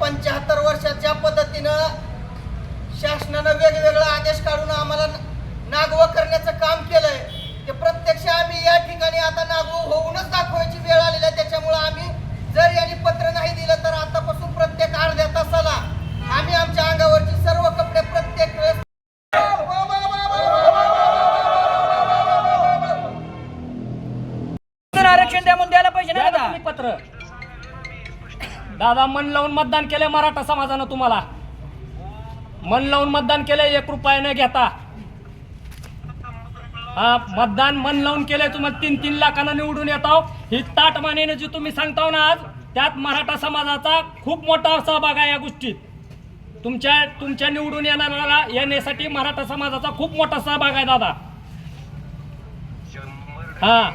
पंच्याहत्तर वर्षात ज्या पद्धतीनं शासनानं वेगवेगळे आदेश काढून आम्हाला नागवं करण्याचं काम केलंय. ते प्रत्यक्ष आम्ही या ठिकाणी आता नागू होऊनच दाखवायची वेळ आलेली आहे. त्याच्यामुळे आम्ही जर यांनी पत्र नाही दिलं तर आतापासून प्रत्येक अर्ध्या तासाला आम्ही आमच्या अंगावरची सर्व कपडे प्रत्येक वेळेस आरक्षण द्या म्हणून द्यायला पाहिजे ना पत्र. दादा मन लावून मतदान केले मराठा समाजानं तुम्हाला. मन लावून मतदान केले एक रुपया न घेता. हा मतदान मन लावून केले तुम्हाला तीन तीन लाखानं निवडून येतो ही ताट मानेनं जी तुम्ही सांगताव ना आज त्यात मराठा समाजाचा खूप मोठा सहभाग आहे या गोष्टीत. तुमच्या तुमच्या निवडून येणाऱ्याला येण्यासाठी मराठा समाजाचा खूप मोठा सहभाग आहे दादा. हा.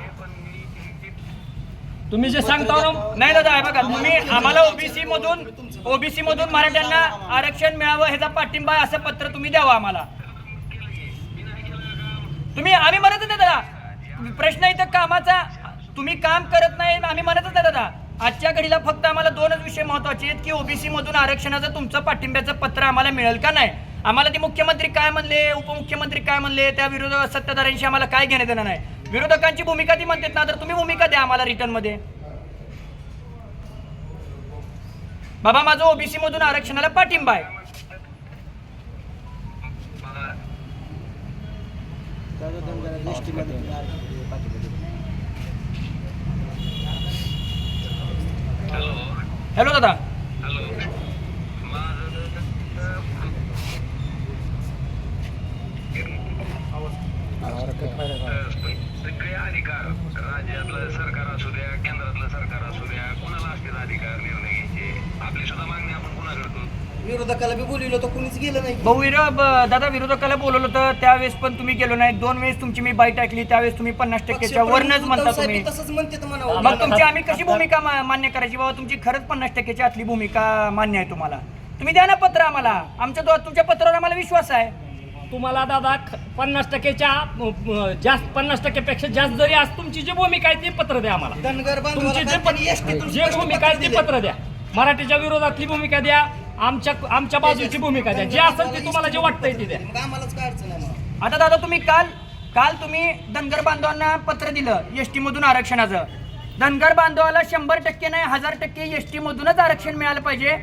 तुम्ही जे सांगता हो, नाही दादा आहे बघा तुम्ही आम्हाला ओबीसी मधून ओबीसी मधून मराठ्यांना आरक्षण मिळावं ह्याचा पाठिंबा असं पत्र तुम्ही द्यावं आम्हाला. तुम्ही आम्ही म्हणतच नाही दादा. प्रश्न इथं कामाचा तुम्ही काम करत नाही आम्ही म्हणतच नाही दादा. आजच्या घडीला फक्त आम्हाला दोनच विषय महत्त्वाचे आहेत की ओबीसी मधून आरक्षणाचं तुमचं पाठिंब्याचं पत्र आम्हाला मिळेल का नाही? आम्हाला ते मुख्यमंत्री काय म्हणले उपमुख्यमंत्री काय म्हणले त्या विरोध सत्ताधाऱ्यांशी आम्हाला काय घेणं देणं नाही. विरोधकांची भूमिका ती म्हणतात ना तर तुम्ही भूमिका द्या आम्हाला रिटर्नमध्ये. बाबा माझं ओबीसी मधून आरक्षणाला पाठिंबा आहे. हॅलो दादा. सगळे अधिकार राज्यातलं सरकार असू द्या केंद्रातलं सरकार असू द्या कुणाला असतील अधिकार निर्णय घ्यायचे आपली सुद्धा मागणी आपण कुणा करतो विरोधकाला बी बोलवलं तर कोणीच गेलं नाही. भाऊ विरो ब- दादा विरोधकाला बोलवलं होतं त्यावेळेस पण तुम्ही गेलो नाही. दोन वेळेस तुमची मी बाईट ऐकली त्यावेळेस तुम्ही पन्नास टक्केच्या वरनच म्हणता तुम्ही. तसंच म्हणते तुम्हाला मग तुमची आम्ही कशी भूमिका मा- मान्य करायची? बाबा तुमची खरंच पन्नास टक्क्याची आतली भूमिका मान्य आहे तुम्हाला. तुम्ही द्या ना पत्र आम्हाला. आमच्या दो- तुमच्या पत्रावर आम्हाला विश्वास आहे. तुम्हाला दादा पन्नास अ, जास्त पन्नास टक्क्यापेक्षा जास्त जरी आज तुमची जी भूमिका आहे ती पत्र द्या आम्हाला. धनगर तुमची जे पत्र भूमिका आहे ती. पत्र द्या. मराठीच्या विरोधातली भूमिका द्या आमच्या आमच्या बाजूची भूमिका द्या. जे असेल ते तुम्हाला जे वाटतंय ते द्या. आता दादा तुम्ही काल काल तुम्ही धनगर बांधवांना पत्र दिलं एस टी मधून आरक्षणाचं. धनगर बांधवाला शंभर टक्के नाही हजार टक्के एस टी मधूनच आरक्षण मिळालं पाहिजे.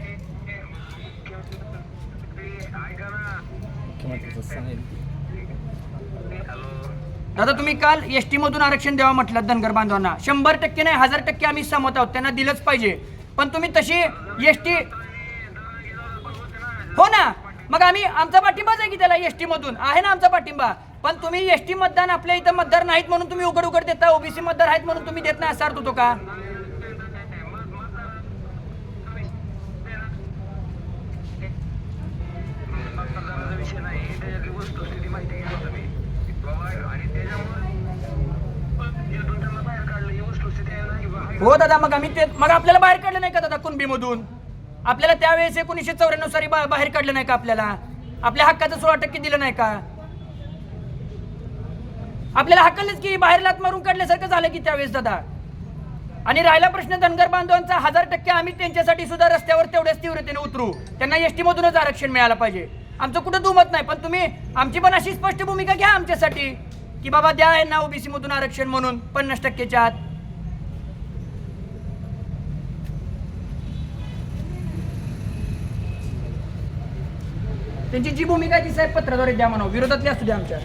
दादा तुम्ही काल एस टी मधून आरक्षण द्यावं म्हटलं धनगर बांधवांना. शंभर टक्के नाही हजार टक्के आम्ही सहमत आहोत. त्यांना दिलंच पाहिजे. पण तुम्ही तशी एस टी हो ना? मग आम्ही आमचा पाठिंबाच आहे की त्याला एस टी मधून? आहे ना आमचा पाठिंबा. पण तुम्ही एस टी मतदान आपल्या इथं मतदार नाहीत म्हणून तुम्ही उघड उघड देता ओबीसी मतदार आहेत म्हणून तुम्ही देत नाही असा अर्थ होतो का मतदानाचा विषय नाही त्याच्यातली वस्तुस्थिती माहिती घ्या तुम्ही बाबा आणि त्याच्यामुळे यातून त्यांना बाहेर काढलं हो दादा मग आम्ही ते मग आपल्याला बाहेर काढलं नाही का दादा कुणबीमधून? आपल्याला त्यावेळेस एकोणीसशे चौऱ्याण्णव साली बा- बाहेर काढलं नाही का आपल्याला? आपल्या हक्काचं सोळा टक्के दिलं नाही का? आपल्याला हक्कलच की बाहेर लात मारून काढल्यासारखं झालं की त्यावेळेस दादा. आणि राहिला प्रश्न धनगर बांधवांचा हजार टक्के आम्ही त्यांच्यासाठी सुद्धा रस्त्यावर तेवढ्याच तीव्रतेने उतरू. त्यांना एसटी मधूनच आरक्षण मिळालं पाहिजे. आमचं कुठं दुमत नाही पण तुम्ही आमची पण अशी स्पष्ट भूमिका घ्या आमच्यासाठी. की बाबा द्या यांना ओबीसी मधून आरक्षण म्हणून पन्नास टक्केच्या आत. त्यांची जी भूमिका आहे ती साहेब पत्राद्वारे द्या म्हणा विरोधातली असू द्या आमच्या.